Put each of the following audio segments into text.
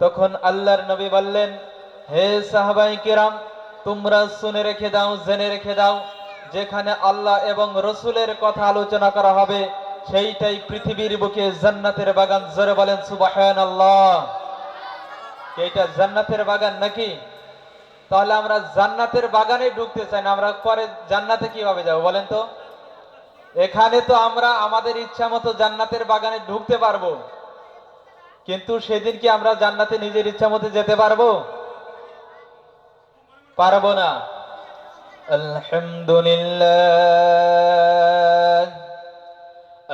তখন আল্লাহর নবী বললেন, হে সাহাবাই কিরাম, তোমরা শুনে রেখে দাও, জেনে রেখে দাও, যেখানে আল্লাহ এবং রসুলের কথা আলোচনা করা হবে, সেইটাই পৃথিবীর বুকে জান্নাতের বাগান। জোরে বলেন সুবাহান আল্লাহ এইটা জান্নাতের বাগান নাকি? তাহলে আমরা জান্নাতের বাগানে ঢুকতে চাই না, আমরা পরে জান্নাতে কীভাবে যাব বলেন তো? এখানে তো আমরা আমাদের ইচ্ছা মতো জান্নাতের বাগানে ঢুকতে পারব। কিন্তু সেদিন কি আমরা জান্নাতে নিজের ইচ্ছা মতো যেতে পারবো পারবো না আলহামদুলিল্লাহ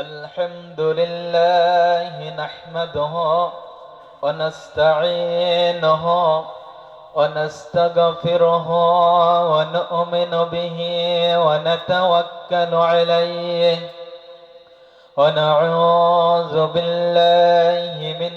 আলহামদুলিল্লাহ নাহমাদুহু ونستعينه ونستغفره ونؤمن به ونتوكل عليه ونعوذ بالله من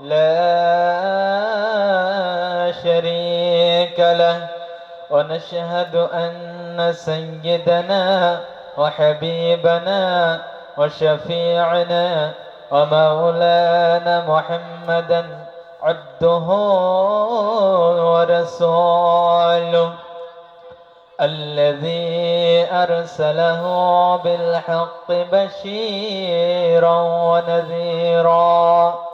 لا شريك له. ونشهد أن سيدنا وحبيبنا وشفيعنا ومولانا محمدا عبده ورسوله الذي أرسله بالحق بشيرا ونذيرا.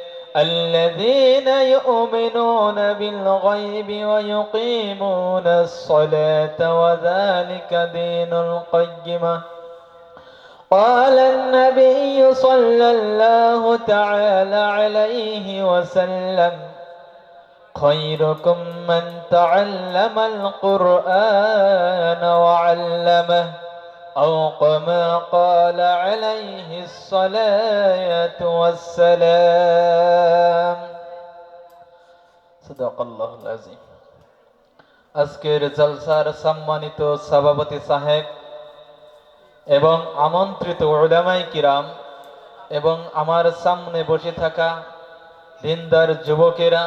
الذين يؤمنون بالغيب ويقيمون الصلاة وذلك دين القيمة. قال النبي صلى الله تعالى عليه وسلم خيركم من تعلم القرآن وعلمه أو كما قال عليه الصلاة والسلام صدق الله العظيم আজকের জলসার সম্মানিত সভাপতি সাহেব এবং আমন্ত্রিত ওলামাই কিরাম এবং আমার সামনে বসে থাকা দিনদার যুবকেরা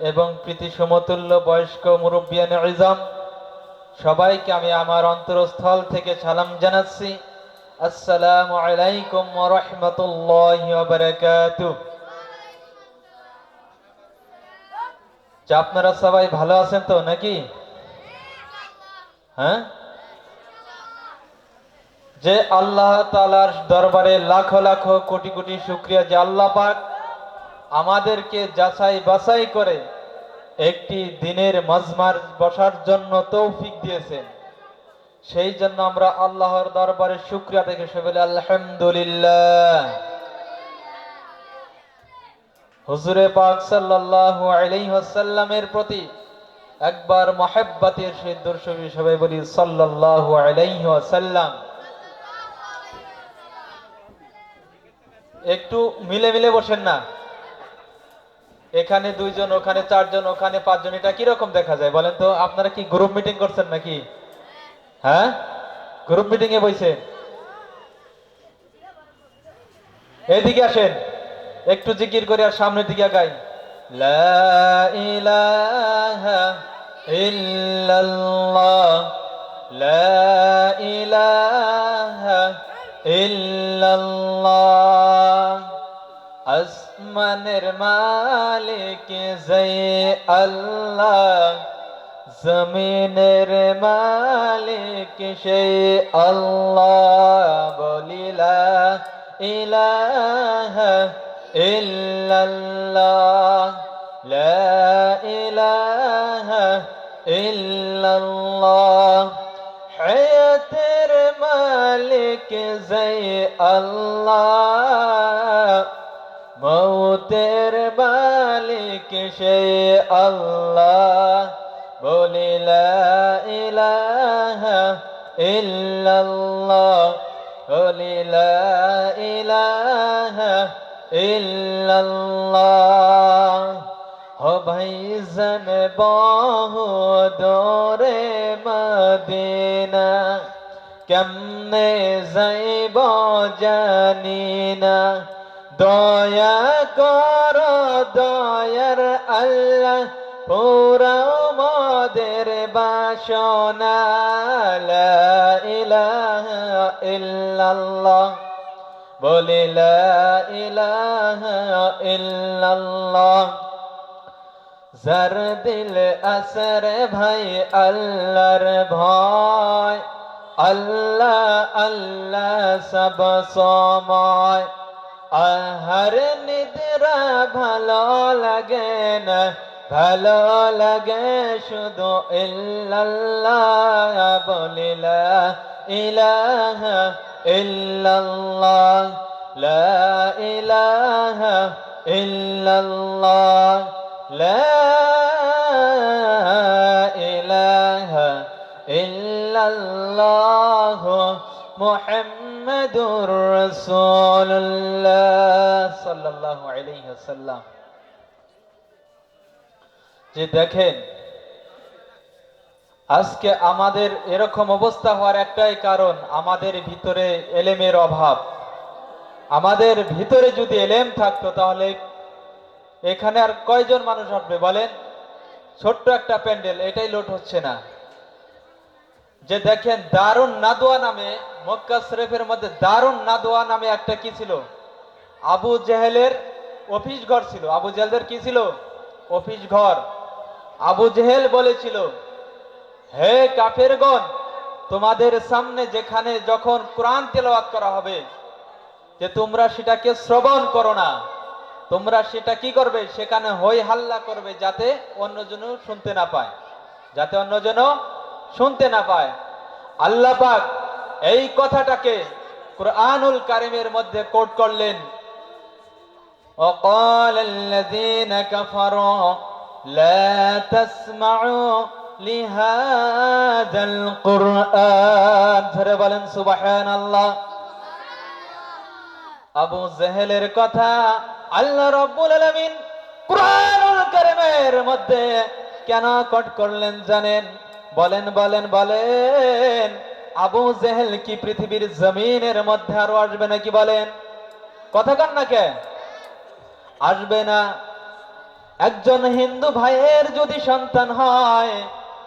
এবং প্রীতি সমতুল্য বয়স্ক মুরব্বিয়ান ইজাম সবাইকে আমি আমার অন্তরস্থল থেকে সালাম জানাচ্ছি। আসসালামু আলাইকুম রাহমাতুল্লাহি যা আপনারা সবাই ভালো আছেন তো নাকি? হ্যাঁ? যে আল্লাহ তালার দরবারে লাখো লাখো কোটি কোটি শুক্রিয়া যে আল্লাহ পাক আমাদেরকে যাচাই বাছাই করে একটি দিনের মজমার বসার জন্য তৌফিক দিয়েছেন। সেই জন্য আমরা আল্লাহর দরবারে শুক্রিয়া দেখে সে বলি, আলহামদুলিল্লাহ। হুজুরে পাক সাল্লাল্লাহু আলাইহি ওয়াসাল্লামের প্রতি একবার মহাব্বতের সহিত দর্শকী সবাই বলি, সাল্লাল্লাহু আলাইহি ওয়াসাল্লাম। একটু মিলে মিলে বসেন না। এখানে দুইজন, ওখানে চারজন, ওখানে পাঁচজন, এটা কীরকম দেখা যায় বলেন তো? আপনারা কি গ্রুপ মিটিং করছেন নাকি? হ্যাঁ? গ্রুপ মিটিং এ বইছে। এইদিকে আসেন। একটু জিকির করে আর সামনের দিকে গাই লা ইলাহা ইল্লাল্লাহ। আসমানের মালিক জয় আল্লাহ, জমিনের মালিক সেই আল্লাহ, বলিলা ইলাহা ইল্লাল্লাহ, লা ইলাহা ইল্লাল্লাহ। হায়াতের মালিক জয় আল্লাহ সে আল্লাহ বলিলা ইলাহা ইল্লাল্লাহ। বলিলা ইলাহা ইল্লাল্লাহ। ও ভাইজান বহু দোরে মদিনা, কেমনে যাইব জানি না দয়া কর বাসনা লা ইলাহা ইল্লাল্লাহ বলি লা ইলাহা ইল্লাল্লাহ যার দিল আসর ভাই আল্লাহর ভয় আল্লাহ আল্লাহ সব সময় আহার নিদ্রা ভালো লাগে না ভালো লাগে শুধু ইল্লাল্লাহ বলিলা ইলাহা ইল্লাল্লাহ লা ইলাহা ইল্লাল্লাহ লা ইলাহা ইল্লাল্লাহ মুহাম্মাদুর রাসূলুল্লাহ সাল্লাল্লাহু আলাইহি ওয়াসাল্লাম যে দেখেন, আজকে আমাদের এরকম অবস্থা হওয়ার একটাই কারণ আমাদের ভিতরে এলেমের অভাব। আমাদের ভিতরে যদি এলেম থাকতো তাহলে এখানে আর কয়জন মানুষ আসবে বলেন? ছোট্ট একটা প্যান্ডেল, এটাই লোড হচ্ছে না। যে দেখেন, দারুণ নাদোয়া নামে, মক্কা শরীফের মধ্যে দারুণ নাদোয়া নামে একটা কি ছিল? আবু জেহেলের অফিস ঘর ছিল। আবু জেহেলদের কি ছিল? অফিস ঘর। আবু জেহেল বলেছিল হে কাফেরগণ তোমাদের সামনে যেখানে যখন কোরআন তেলাওয়াত করা হবে যে তোমরা সেটাকে শ্রবণ করো না তোমরা সেটা কি করবে সেখানে হই হাল্লা করবে যাতে অন্যজন শুনতে না পায় যাতে অন্যজন শুনতে না পায় আল্লাহ পাক এই কথাটাকে কোরআনুল কারিমের মধ্যে কোট করলেন وقال الذين كفروا لا تسمعوا لهذا القرآن ধরে বলেন সুবহানাল্লাহ আবু জেহেলের কথা আল্লাহ রব্বুল আলামিন কুরআনুল কারীমের মধ্যে কেন কট করলেন জানেন বলেন বলেন বলেন আবু জেহেল কি পৃথিবীর জমিনের মধ্যে আরো আসবে নাকি বলেন কথা কান না কে আসবে না একজন হিন্দু ভাইয়ের যদি সন্তান হয়,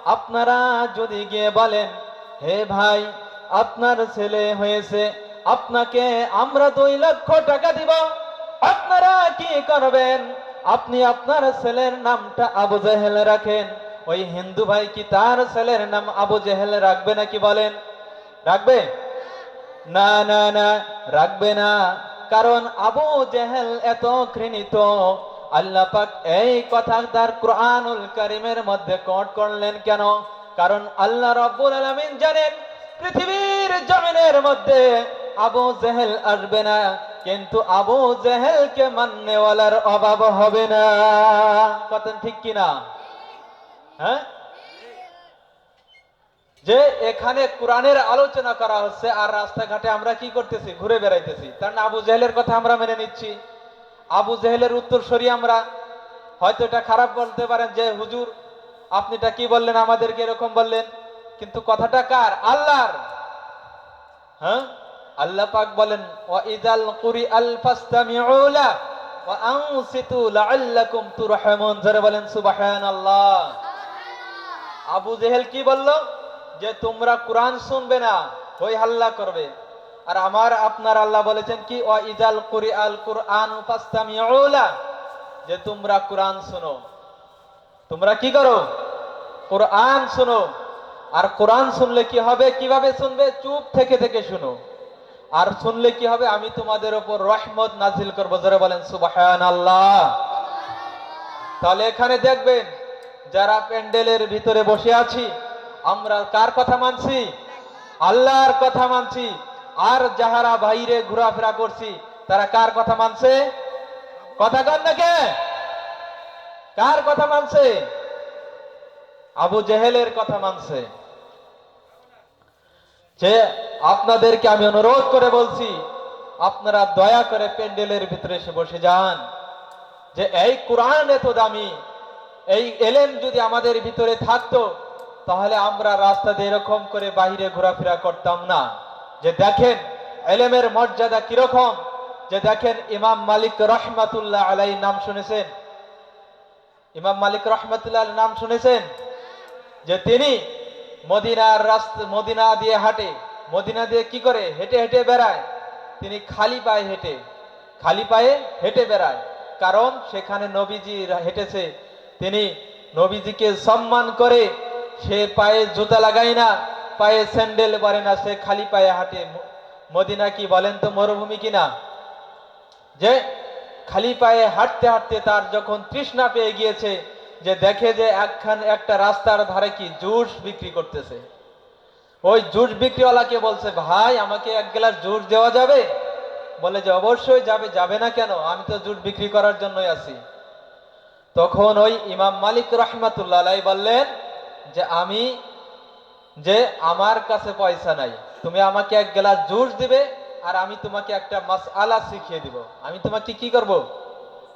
আপনারা যদি গিয়ে বলেন, হে ভাই, আপনার ছেলে হয়েছে, আপনাকে আমরা দুই লক্ষ টাকা দিব, আপনারা কি করবেন? আপনি আপনার ছেলের নামটা আবু জেহেল রাখেন। ওই হিন্দু ভাই কি তার ছেলের নাম আবু জেহেল রাখবে নাকি বলেন? রাখবে? না না না, রাখবে না। কারণ আবু জেহেল এত ঘৃণিত আল্লাহ পাক এই কথা তার কোরআনুল কারিমের মধ্যে কোট করলেন কেন? কারণ আল্লাহ রব্বুল আলামিন জানেন, পৃথিবীর জমিনের মধ্যে আবু জেহেল আসবে না, কিন্তু আবু জেহেলকে মাননেওয়ালার অভাব হবে না। কথা ঠিক কিনা? হ্যাঁ? যে এখানে কোরআনের আলোচনা করা হচ্ছে আর রাস্তাঘাটে আমরা কি করতেছি? ঘুরে বেড়াইতেছি। তার না আবু জেহেলের কথা আমরা মেনে নিচ্ছি। আবু জেহেলের উত্তর সরি আমরা হয়তো এটা খারাপ বলতে পারেন যে, হুজুর আপনি এটা কি বললেন? আমাদেরকে এরকম বললেন। কিন্তু কথাটা কার? আল্লাহর। হ্যাঁ? আল্লাহ পাক বলেন আবু জেহেল কি বলল? যে তোমরা কোরআন শুনবে না, হই হাল্লা করবে। আর আমার আপনার আল্লাহ বলেছেন কি ও ইজাল কুরি আল কুরআন যে তোমরা কোরআন শোনো। তোমরা কি করো? কোরআন শোনো। আর কোরআন শুনলে কি হবে? কীভাবে শুনবে? চুপ থেকে থেকে শুনো। আর শুনলে কি হবে? আমি তোমাদের উপর রহমত নাজিল করব। যারা বলেন সুবাহান আল্লাহ তাহলে এখানে দেখবেন, যারা প্যান্ডেলের ভিতরে বসে আছি, আমরা কার কথা মানছি? আল্লাহর কথা মানছি। আর যাহারা বাইরে ঘোরাফেরা করছি, তারা কার কথা মানছে? কথা কন নাকি কার কথা মানছে? আবু জেহেলের কথা মানছে। যে আপনাদেরকে আমি অনুরোধ করে বলছি, আপনারা দয়া করে প্যান্ডেলের ভিতরে এসে বসে যান। যে এই কোরআন এত দামি, এই এলেম যদি আমাদের ভিতরে থাকতো, তাহলে আমরা রাস্তা দিয়ে এরকম করে বাইরে ঘোরাফেরা করতাম না। যে দেখেন এলেমের মর্যাদা কীরকম? যে দেখেন ইমাম মালিক রহমাতুল্লাহ আলাই নাম শুনেছেন। ইমাম মালিক রহমাতুল্লাহ নাম শুনেছেন? যে তিনি মদিনার রাস্তা, মদিনা দিয়ে হাঁটে। মদিনা দিয়ে কি করে? হেঁটে হেঁটে বেড়ায়। তিনি খালি পায়ে হেঁটে। খালি পায়ে হেঁটে বেড়ায়। কারণ সেখানে নবীজি হেঁটেছে। তিনি নবীজিকে সম্মান করে সে পায়ে জুতা লাগায় না। পায়ে স্যান্ডেল পরে না, সে খালি পায়ে হাঁটে। মদিনা কি বলেন তো মরুভূমি কিনা? যে খালি পায়ে হাঁটতে হাঁটতে তার যখন তৃষ্ণা পেয়ে গিয়েছে, যে দেখে যে একখান একটা রাস্তার ধারে কি জুস বিক্রি করতেছে। ওই জুস বিক্রিওয়ালাকে বলছে, ভাই, আমাকে এক গ্লাস জুস দেওয়া যাবে? বলে যে, অবশ্যই যাবে যাবে না কেন? আমি তো জুস বিক্রি করার জন্যই আছি। তখন ওই ইমাম মালিক রহমাতুল্লাহ বললেন যে, আমি যে আমার কাছে পয়সা নাই। তুমি আমাকে এক গ্লাস জুস দিবে আর আমি তোমাকে একটা মাস আলা শিখিয়ে দিব। আমি তোমাকে কি করব?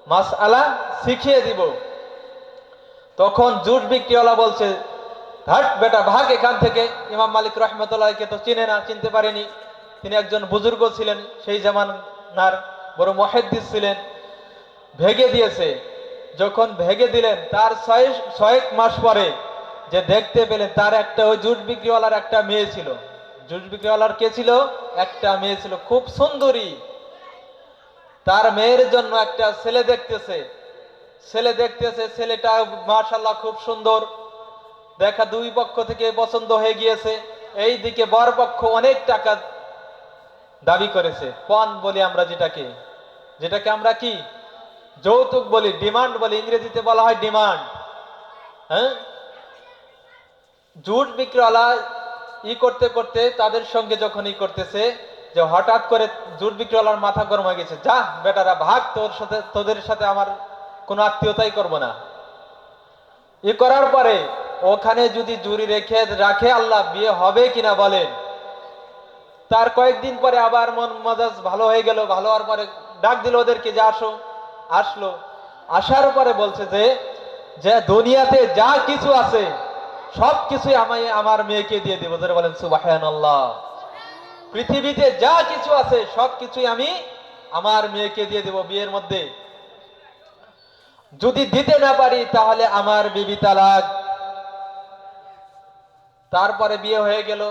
মাস আলা শিখিয়ে দিব। তখন জুস বিক্রিওয়ালা বলছে হাট বেটা, ভাগ এখান থেকে। ইমাম মালিক রহমতুল্লাহকে তো চিনে না, চিনতে পারেনি। তিনি একজন বুজুর্গ ছিলেন, সেই জামানার বড় মহেদ্দিস ছিলেন। ভেগে দিয়েছে। যখন ভেগে দিলেন, তার ছয়, ছয়েক মাস পরে যে দেখতে পেলেন, তার একটা ওই জুট বিক্রিওয়ালার একটা মেয়ে ছিল। জুট বিক্রিওয়ালার কে ছিল? একটা মেয়ে ছিল, খুব সুন্দরী। তার মেয়ের জন্য একটা ছেলে দেখতেছে। ছেলে দেখতেছে, ছেলেটা মাশাল্লাহ খুব সুন্দর। দেখা দুই পক্ষ থেকে পছন্দ হয়ে গিয়েছে। এই দিকে বর পক্ষ অনেক টাকা দাবি করেছে। পণ বলি আমরা যেটাকে। যেটাকে আমরা কি? যৌতুক বলি, ডিমান্ড বলি, ইংরেজিতে বলা হয় ডিমান্ড। হ্যাঁ? জুট বিক্রিওয়ালা ই করতে করতে তাদের সঙ্গে যখন ই করতেছে, যে হঠাৎ করে জুট বিক্রিওয়ালার মাথা গরম হয়ে গেছে, যা, বেটারা, ভাগ, তোর সাথে, তোদের সাথে আমার কোনো আত্মীয়তাই করব না। ই করার পরে ওখানে যদি জুরি রেখে, রাখে আল্লাহ, বিয়ে হবে কিনা বলেন? তার কয়েকদিন পরে আবার মন মেজাজ ভালো হয়ে গেল, ভালো হওয়ার পরে ডাক দিল ওদেরকে, যে আসো। আসলো। আসার পরে বলছে যে দুনিয়াতে যা কিছু আছে সব কিছুই আমায়, আমার মেয়েকে দিয়ে দেবো। যারা বলেন সুবাহান আল্লাহ পৃথিবীতে যা কিছু আছে সব কিছুই আমি আমার মেয়েকে দিয়ে দেব বিয়ের মধ্যে। যদি দিতে না পারি, তাহলে আমার বিবি তালাক। তারপরে বিয়ে হয়ে গেল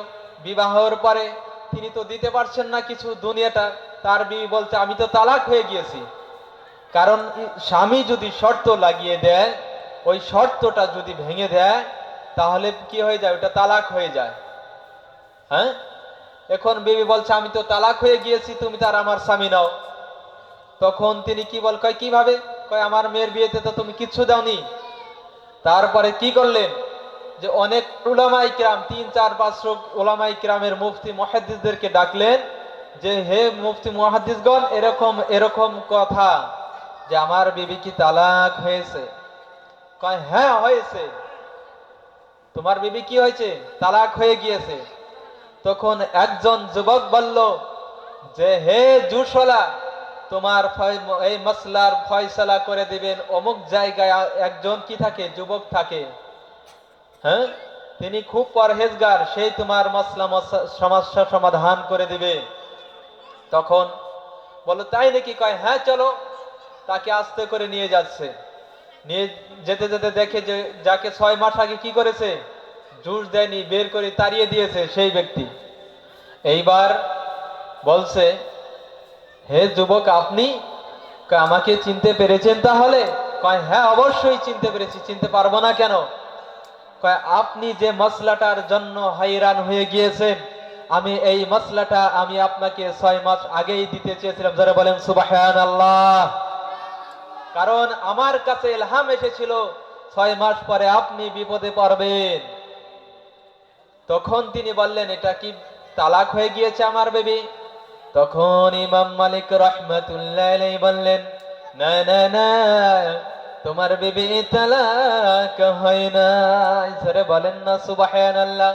বিবাহর পরে তিনি তো দিতে পারছেন না কিছু দুনিয়াটা। তার বিবি বলছে, আমি তো তালাক হয়ে গিয়েছি। কারণ স্বামী যদি শর্ত লাগিয়ে দেয়, ওই শর্তটা যদি ভেঙে দেয় তাহলে কি হয়ে যায়? ওটা তালাক হয়ে যায়। হ্যাঁ? এখন বিবি বলছে, আমি তো তালাক হয়ে গিয়েছি, তুমি তার আমার স্বামী নাও। তখন তিনি কি বল, কয়, কীভাবে? কয়, আমার মেয়ের বিয়েতে তো তুমি কিচ্ছু দাওনি। তারপরে কি করলেন? যে অনেক উলামাই কিরাম, তিন, চার পাঁচশো ওলামাই কিরামের মুফতি মহাদ্দিসদেরকে ডাকলেন যে, হে মুফতি মহাদ্দিসগণ, এরকম এরকম কথা যে আমার বিবি কি তালাক হয়েছে? কয় হ্যাঁ হয়েছে। তোমার বিবি কি হয়েছে? তালাক হয়ে গিয়েছে। তখন একজন যুবক বলল, যে হে জুসলা, তোমার এই মসলার ফয়সালা করে দিবেন। অমুক জায়গায় একজন কি থাকে? যুবক থাকে। হ্যাঁ? তিনি খুব পরহেজগার। সেই তোমার মস- সমস্যা সমাধান করে দিবে। তখন বলো তাই নাকি কয় হ্যাঁ চলো। তাকে আস্তে করে নিয়ে যাচ্ছে। নিয়ে যেতে যেতে দেখে যে যাকে ছয় মাস আগে কি করেছে, জুস দেয়নি, বের করে তাড়িয়ে দিয়েছে সেই ব্যক্তি। এইবার বলছে, হে যুবক, আপনি আমাকে চিনতে পেরেছেন তাহলে? কয় হ্যাঁ অবশ্যই চিনতে পেরেছি, চিনতে পারব না কেন? কয়, আপনি যে মশলাটার জন্য হাইরান হয়ে গিয়েছেন, আমি এই মশলাটা আমি আপনাকে ছয় মাস আগেই দিতে চেয়েছিলাম। যারা বলেন সুবাহান আল্লাহ কারণ আমার কাছে এলহাম এসেছিল, ছয় মাস পরে আপনি বিপদে পড়বেন। তখন তিনি বললেন, এটা কি তালাক হয়ে গিয়েছে আমার বেবি? তখন ইমাম মালিক রহমতুল্লাহ বললেন, না না না, তোমার বেবি তালাক হয় না বলেন না সুবাহান আল্লাহ